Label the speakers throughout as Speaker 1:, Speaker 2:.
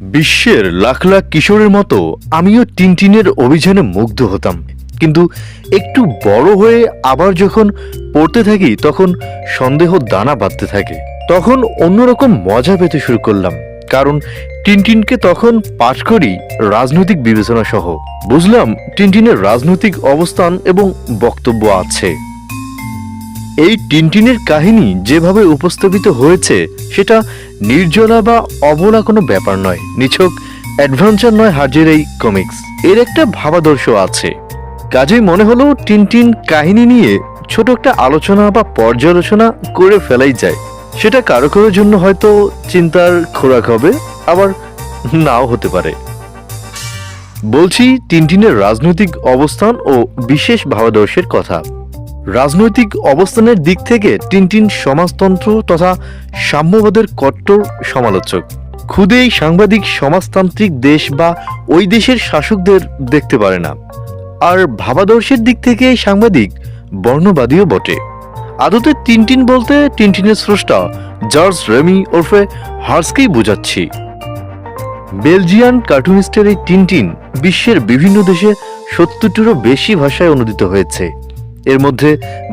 Speaker 1: বিশ্বের লাখ লাখ কিশোরের মতো আমিও টিনটিনের অভিযানে মুগ্ধ হতাম। কিন্তু একটু বড় হয়ে আবার যখন পড়তে থাকি, তখন সন্দেহ দানা বাঁধতে থাকে। তখন অন্যরকম মজা পেতে শুরু করলাম। কারণ টিনটিনকে তখন পাঠ করি রাজনৈতিক বিবেচনা সহ বুঝলাম টিনটিনের রাজনৈতিক অবস্থান এবং বক্তব্য আছে। এই টিনটিনের কাহিনী যেভাবে উপস্থাপিত হয়েছে, সেটা নির্জলা বা অবলা কোনো ব্যাপার নয়। নিছক অ্যাডভেঞ্চার নয় হার্জের এই কমিক্স। এর একটা ভাবাদর্শ আছে। কাজেই মনে হলো টিনটিন কাহিনী নিয়ে ছোট একটা আলোচনা বা পর্যালোচনা করে ফেলাই যায়। সেটা কারও কারোর জন্য হয়তো চিন্তার খোরাক হবে, আবার নাও হতে পারে। বলছি, টিনটিনের রাজনৈতিক অবস্থান ও বিশেষ ভাবাদর্শের কথা। রাজনৈতিক অবস্থানের দিক থেকে টিনটিন সমাজতন্ত্র তথা সাম্যবাদের কট্টর সমালোচক। খুদে সাংবাদিক সমাজতান্ত্রিক দেশ বা ওই দেশের শাসকদের দেখতে পারে না। আর ভাবাদর্শের দিক থেকে এই সাংবাদিক বর্ণবাদীও বটে। আদতে টিনটিন বলতে টিনটিনের স্রষ্টা জর্জ রেমি ওরফে হার্সকেই বোঝাচ্ছি। বেলজিয়ান কার্টুনিস্টের এই টিনটিন বিশ্বের বিভিন্ন দেশে সত্তরটিরও বেশি ভাষায় অনুদিত হয়েছে। এর মধ্যে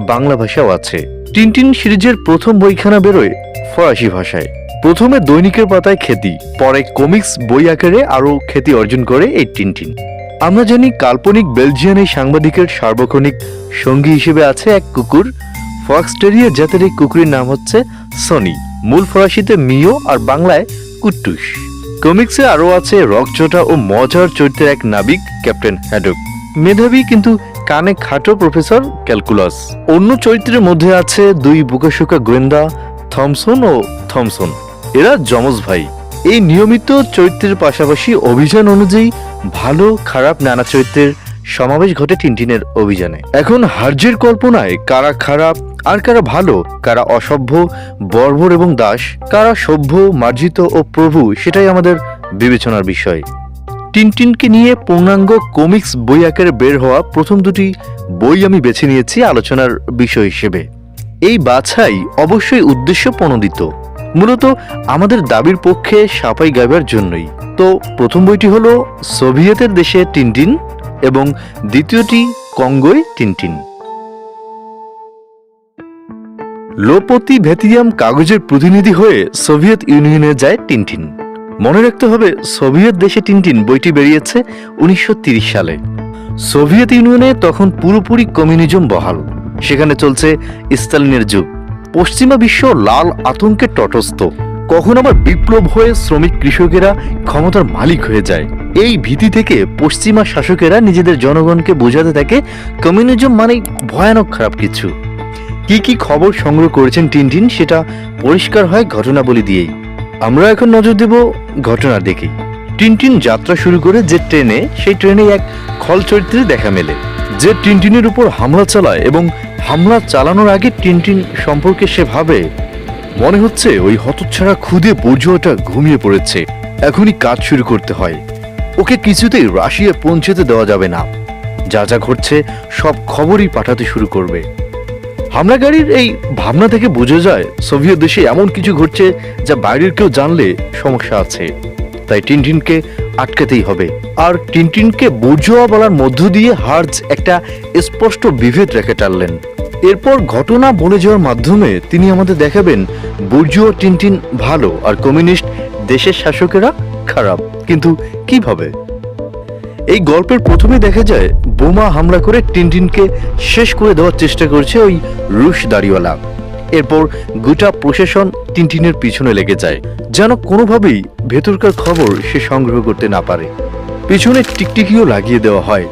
Speaker 1: বাংলা ভাষাও আছে। টিনটিন সিরিজের প্রথম বইখানা বেরোয় ফরাসি ভাষায়। প্রথমে দৈনিকের পাতায় খ্যাতি পরে কমিক্স বই আকারে আরও খ্যাতি অর্জন করে এই টিনটিন। আমরা জানি কাল্পনিক বেলজিয়ান এই সাংবাদিকের সার্বক্ষণিক সঙ্গী হিসেবে আছে এক কুকুর। ফক্সটেরিয়ার জাতের এই কুকুরের নাম হচ্ছে সনি। মূল ফরাসিতে মিও আর বাংলায় কুট্টুস। কমিক্সে আরও আছে রকচটা ও মজার চরিত্রের এক নাবিক, ক্যাপ্টেন হ্যাডক। মেধাবী কিন্তু কানে খাটো প্রফেসর? ক্যালকুলাস। অন্য চরিত্রের মধ্যে আছে দুই বুকাশুকা গোয়েন্দা থমসন ও থমসন। এরা যমজ ভাই। এই নিয়মিত চরিত্রের পাশাপাশি অভিযান অনুযায়ী ভালো খারাপ নানা চরিত্রের সমাবেশ ঘটে টিনটিনের অভিযানে। এখন হার্যের কল্পনায় কারা খারাপ আর কারা ভালো কারা অসভ্য বর্বর এবং দাস কারা সভ্য মার্জিত ও প্রভু সেটাই আমাদের বিবেচনার বিষয়। টিনটিনকে নিয়ে পূর্ণাঙ্গ কমিক্স বই আকারে বের হওয়া প্রথম দুটি বই আমি বেছে নিয়েছি আলোচনার বিষয় হিসেবে। এই বাছাই অবশ্যই উদ্দেশ্য প্রণোদিত। মূলত আমাদের দাবির পক্ষে সাপাই গাইবার জন্যই। তো প্রথম বইটি হলো সোভিয়েতের দেশে টিনটিন এবং দ্বিতীয়টি কঙ্গোয় টিনটিন। লোপতি ভেতিয়াম কাগজের প্রতিনিধি হয়ে সোভিয়েত ইউনিয়নে যায় টিনটিন। মনে রাখতে হবে, সোভিয়েত দেশে টিনটিন বইটি বেরিয়েছে উনিশশো সালে। সোভিয়েত ইউনিয়নে তখন পুরোপুরি কমিউনিজম বহাল। সেখানে চলছে স্টালিনের যুগ। পশ্চিমা বিশ্ব লাল আতঙ্কে তটস্থ। কখন আবার বিপ্লব হয়ে শ্রমিক কৃষকেরা ক্ষমতার মালিক হয়ে যায়? এই ভীতি থেকে পশ্চিমা শাসকেরা নিজেদের জনগণকে বোঝাতে থাকে, কমিউনিজম মানে ভয়ানক খারাপ কিছু। কি কি খবর সংগ্রহ করেছেন টিনটিন, সেটা পরিষ্কার হয় ঘটনাবলী দিয়েই। আমরা এখন নজর দেব ঘটনার দিকে। টিনটিন যাত্রা শুরু করে যে ট্রেনে, সেই ট্রেনে এক খল চরিত্রে দেখা মেলে। যে টিনটিনের উপর হামলা চালায় এবং হামলা চালানোর আগে টিনটিন সম্পর্কে সে ভাবে, মনে হচ্ছে ওই হতচ্ছাড়া খুদে বুর্জুয়াটা ঘুমিয়ে পড়েছে। এখনই কাজ শুরু করতে হয়। ওকে কিছুতেই রাশিয়া পৌঁছতে দেওয়া যাবে না। যা যা ঘটছে সব খবরই পাঠাতে শুরু করবে। হামলাকারীর এই ভাবনা থেকে বোঝা যায়, সোভিয়েত দেশে এমন কিছু ঘটছে যা বাইরের কেউ জানলে সমস্যা আছে। তাই টিনটিনকে আটকাতেই হবে। আর টিনটিনকে বুর্জোয়া বলার মধ্য দিয়ে হার্জ একটা স্পষ্ট বিভেদ রেখে টানলেন। এরপর ঘটনা বলে যাওয়ার মাধ্যমে তিনি আমাদের দেখাবেন, বুর্জুয়া টিনটিন ভালো আর কমিউনিস্ট দেশের শাসকেরা খারাপ। কিন্তু কীভাবে? এই গল্পের প্রথমে দেখা যায়, বোমা হামলা করে টিনটিনকে শেষ করে দেওয়ার চেষ্টা করছে ওই রুশ দাড়িওয়ালা। এরপর গোটা প্রশাসন টিনটিনের পিছনে লেগে যায়, যেন কোনোভাবেই ভেতরকার খবর সে সংগ্রহ করতে না পারে। পিছনে টিকটিকিও লাগিয়ে দেওয়া হয়।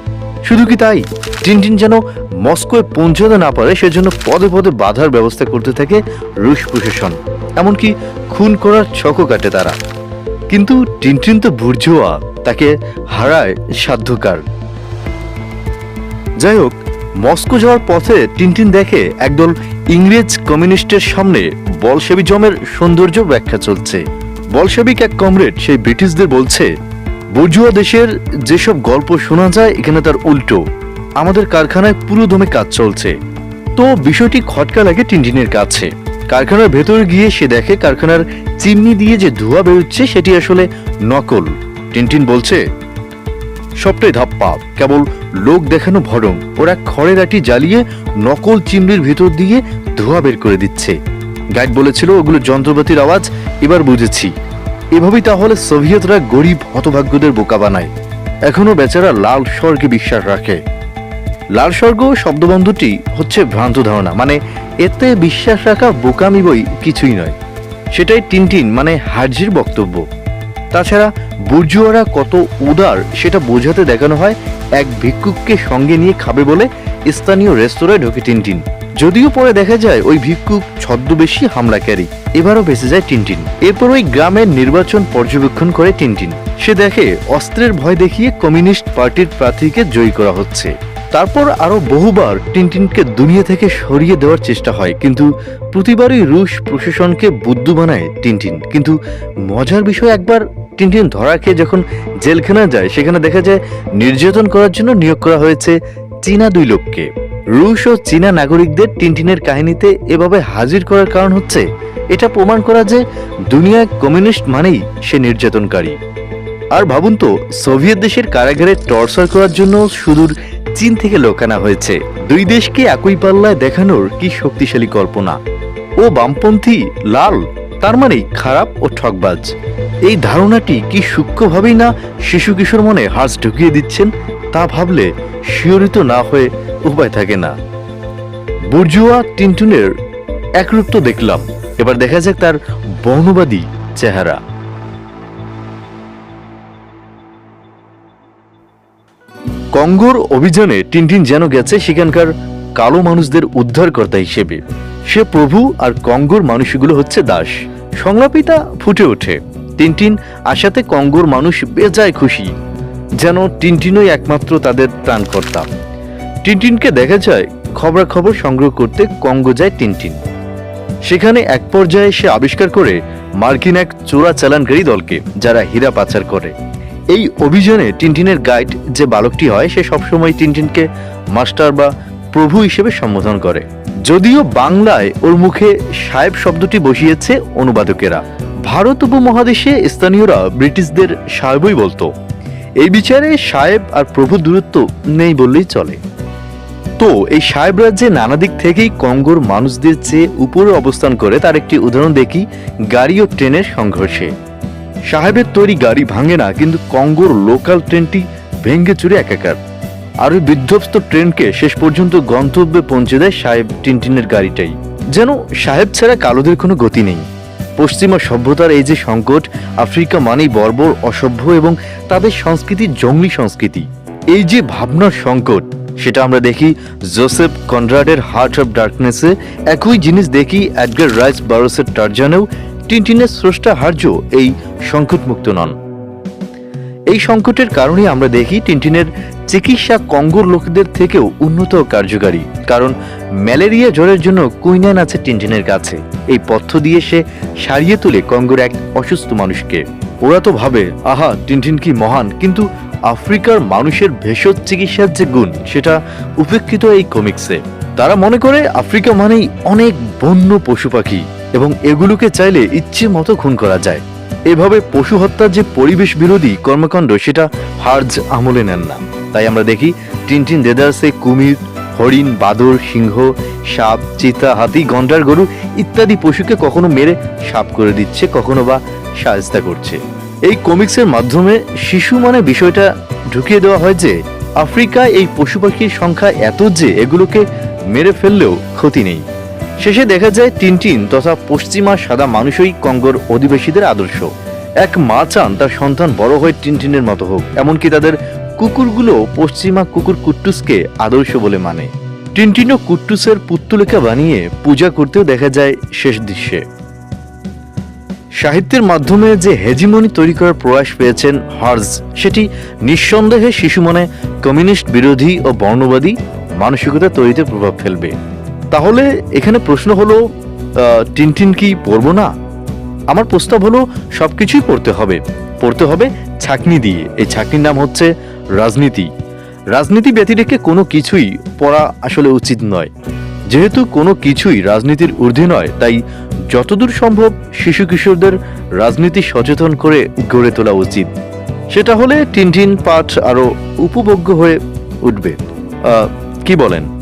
Speaker 1: শুধু কি তাই? টিনটিন যেন মস্কোয় পৌঁছাতে না পারে, সেজন্য পদে পদে বাধার ব্যবস্থা করতে থাকে রুশ প্রশাসন। এমনকি খুন করার ছকও কাটে তারা। কিন্তু টিনটিন তো বুর্জোয়া, তাকে হারায় সাধ্যকার। যাই হোক মস্কো যাওয়ার পথে টিনটিন দেখে একদল ইংরেজ কমিউনিস্টের সামনে বলশেবি জমের সৌন্দর্য ব্যাখ্যা চলছে। বলশেবিক এক কমরেড, সেই ব্রিটিশদের বলছে, বুর্জুয়া দেশের যেসব গল্প শোনা যায়, এখানে তার উল্টো। আমাদের কারখানায় পুরো দমে কাজ চলছে। তো বিষয়টি খটকা লাগে টিনটিনের কাছে। কারখানার ভেতরে গিয়ে সে দেখে কারখানার চিমনি দিয়ে যে ধোঁয়া বেরোচ্ছে, সেটি আসলে নকল। টিনটিন বলছে, সবটাই ধাপ্পা, কেবল লোক দেখানো ভরং। ওরা খড়ের আটি জ্বালিয়ে নকল চিমনির ভিতর দিয়ে ধোঁয়া বের করে দিচ্ছে। গাইড বলেছিল, ওগুলো যন্ত্রপাতির আওয়াজ, এবার বুঝেছি। এভাবেই তাহলে সোভিয়েতরা গরিব হতভাগ্যদের বোকা বানায়। এখনও বেচারা লাল স্বর্গে বিশ্বাস রাখে। লাল স্বর্গ শব্দবন্ধটি হচ্ছে ভ্রান্ত ধারণা মানে এতে বিশ্বাস রাখা বোকামি বই কিছুই নয়। সেটাই টিনটিন মানে হার্জির বক্তব্য। তাছাড়া বুর্জুয়ারা কত উদার সেটা বোঝাতে দেখানো হয় এক ভিক্ষুককে সঙ্গে নিয়ে খাবে বলে স্থানীয় রেস্তোরাঁয় ঢোকে টিনটিন। যদিও পরে দেখা যায় ওই ভিক্ষুক ছদ্মবেশী হামলাকারী। এবারও বেঁচে যায় টিনটিন। এরপর ওই গ্রামের নির্বাচন পর্যবেক্ষণ করে টিনটিন। সে দেখে অস্ত্রের ভয় দেখিয়ে কমিউনিস্ট পার্টির প্রার্থীকে জয়ী করা হচ্ছে। তারপর আরও বহুবার টিনটিনকে দুনিয়া থেকে সরিয়ে দেওয়ার চেষ্টা হয়, কিন্তু প্রতিবারই রুশ প্রশাসনকে বুদ্ধু বানায় টিনটিন। কিন্তু মজার বিষয়, একবার টিনটিন ধরা খেয়ে যখন জেলখানা যায়, সেখানে দেখা যায় নির্যাতন করার জন্য নিয়োগ করা হয়েছে চীনা দুই লোককে। রুশ ও চীনা নাগরিকদের টিনটিনের কাহিনীতে এভাবে হাজির করার কারণ হচ্ছে, এটা প্রমাণ করা যে দুনিয়ায় কমিউনিস্ট মানেই সে নির্যাতনকারী। আর ভাবুন তো, সোভিয়েত দেশের কারাগারে টর্চার করার জন্য সুদূর চীন থেকে লোক আনা হয়েছে। দুই দেশকে একই পাল্লায় দেখানোর কি শক্তিশালী কল্পনা? ও বামপন্থী লাল, তার মানে খারাপ ও ঠকবাজ এই ধারণাটি কি সূক্ষ্মভাবেই না শিশু কিশোর মনে হাঁস ঢুকিয়ে দিচ্ছেন? তা ভাবলে শিহরিত না হয়ে উপায় থাকে না। বুর্জুয়া টিনটুনের একরূপ তো দেখলাম। এবার দেখা যাক তার বর্ণবাদী চেহারা। কঙ্গোর অভিযানে টিনটিন যেন গেছে, সেখানকার কালো মানুষদের উদ্ধারকর্তা হিসেবে। সে প্রভু আর কঙ্গোর মানুষগুলো হচ্ছে দাস। সংলাপিতা ফুটে ওঠে। টিনটিন আশাতে কঙ্গোর মানুষ বেজায় খুশি, যেন টিনটিনই একমাত্র তাদের ত্রাণকর্তা। টিনটিনকে দেখা যায়, খবরাখবর সংগ্রহ করতে কঙ্গো যায় টিনটিন। সেখানে এক পর্যায়ে সে আবিষ্কার করে মার্কিন এক চোরা চালানকারী দলকে, যারা হীরা পাচার করে। এই অভিযানে টিনটিনের গাইড যে বালকটি হয়, সে সবসময় টিনটিনকে মাস্টার বা প্রভু হিসেবে সম্বোধন করে। যদিও বাংলায় ওর মুখে সাহেব শব্দটি বসিয়েছে অনুবাদকেরা। ভারত উপমহাদেশে স্থানীয়রা ব্রিটিশদের সাহেবই বলতো। এই বিচারে সাহেব আর প্রভু দূরত্ব নেই বললেই চলে। তো এই সাহেব রাজ্যে নানা দিক থেকেই কঙ্গোর মানুষদের চেয়ে উপরে অবস্থান করে, তার একটি উদাহরণ দেখি, গাড়ি ও ট্রেনের সংঘর্ষে। সাহেবের তৈরি গাড়ি ভাঙে না, কিন্তু কঙ্গোর লোকাল ট্রেনটি ভেঙ্গে চুরে একাকার। আর ওই বিধ্বস্ত ট্রেনকে শেষ পর্যন্ত গন্তব্যে পৌঁছে দেয় সাহেব টিনটিনের গাড়িটাই। যেন সাহেব ছাড়া কালোদের কোনো গতি নেই। পশ্চিমা সভ্যতার এই যে সংকট, আফ্রিকা মানেই বর্বর, অসভ্য এবং তাদের সংস্কৃতি জঙ্গলি সংস্কৃতি। এই যে ভাবনার সংকট, সেটা আমরা দেখি জোসেফ কনরাডের হার্ট অফ ডার্কনেসে একই জিনিস দেখি অ্যাডগার রাইস বারোসের টার্জানেও টিনটিনের স্রষ্টা হার্য এই সংকটমুক্ত নন। এই সংকটের কারণে আমরা দেখি টিনটিনের চিকিৎসা কঙ্গোর লোকদের থেকেও উন্নত কার্যকারী, কারণ ম্যালেরিয়া জ্বরের জন্য কুইনান আছে টিনটিনের কাছে। এই পথ্য দিয়ে সে সারিয়ে তোলে কঙ্গোর এক অসুস্থ মানুষকে। ওরা তো ভাবে, আহা, টিনটিন কি মহান, কিন্তু আফ্রিকার মানুষের ভেষজ চিকিৎসার যে গুণ, সেটা উপেক্ষিত এই কমিক্সে। তারা মনে করে আফ্রিকা মানেই অনেক বন্য পশু পাখি। এবং এগুলোকে চাইলে ইচ্ছে মতো খুন করা যায়। এভাবে পশু হত্যার যে পরিবেশ বিরোধী কর্মকাণ্ড, সেটা হার্জ আমলে নেন না। তাই আমরা দেখি টিনটিন দেদারসে কুমির, হরিণ, বাদর, সিংহ, সাপ, চিতা, হাতি, গন্ডার, গরু ইত্যাদি পশুকে কখনো মেরে সাপ করে দিচ্ছে, কখনো বা সাজতা করছে। এই কমিক্সের মাধ্যমে শিশু মানে বিষয়টা ঢুকিয়ে দেওয়া হয় যে, আফ্রিকায় এই পশু পাখির সংখ্যা এত যে এগুলোকে মেরে ফেললেও ক্ষতি নেই। শেষে দেখা যায় টিনটিন তথা পশ্চিমা সাদা মানুষই কঙ্গোর অধিবাসীদের আদর্শ। এক মা চান তার সন্তান বড় হয়ে টিনটিনের মতো হোক, এমনকি তাদের কুকুরগুলো পশ্চিমা কুকুর কুট্টুসকে আদর্শ বলে মানে। টিনটিনও কুট্টুসের পুত্তলিকা বানিয়ে পূজা করতেও দেখা যায় শেষ দৃশ্যে। সাহিত্যের মাধ্যমে যে হেজিমনি তৈরি করার প্রয়াস পেয়েছেন হার্জ, সেটি নিঃসন্দেহে শিশু মনে কমিউনিস্ট বিরোধী ও বর্ণবাদী মানসিকতা তৈরিতে প্রভাব ফেলবে। তাহলে এখানে প্রশ্ন হলো টিনটিন কি পড়ব না? আমার প্রস্তাব হলো, সবকিছুই পড়তে হবে। পড়তে হবে ছাকনি দিয়ে। এই ছাকনির নাম হচ্ছে রাজনীতি। রাজনীতি ব্যতি রেখে কোনো কিছুই পড়া আসলে উচিত নয়। যেহেতু কোনো কিছুই রাজনীতির ঊর্ধ্বে নয়, তাই যতদূর সম্ভব শিশু কিশোরদের রাজনীতি সচেতন করে গড়ে তোলা উচিত। সেটা হলে টিনটিন পাঠ আরও উপভোগ্য হয়ে উঠবে। কি বলেন?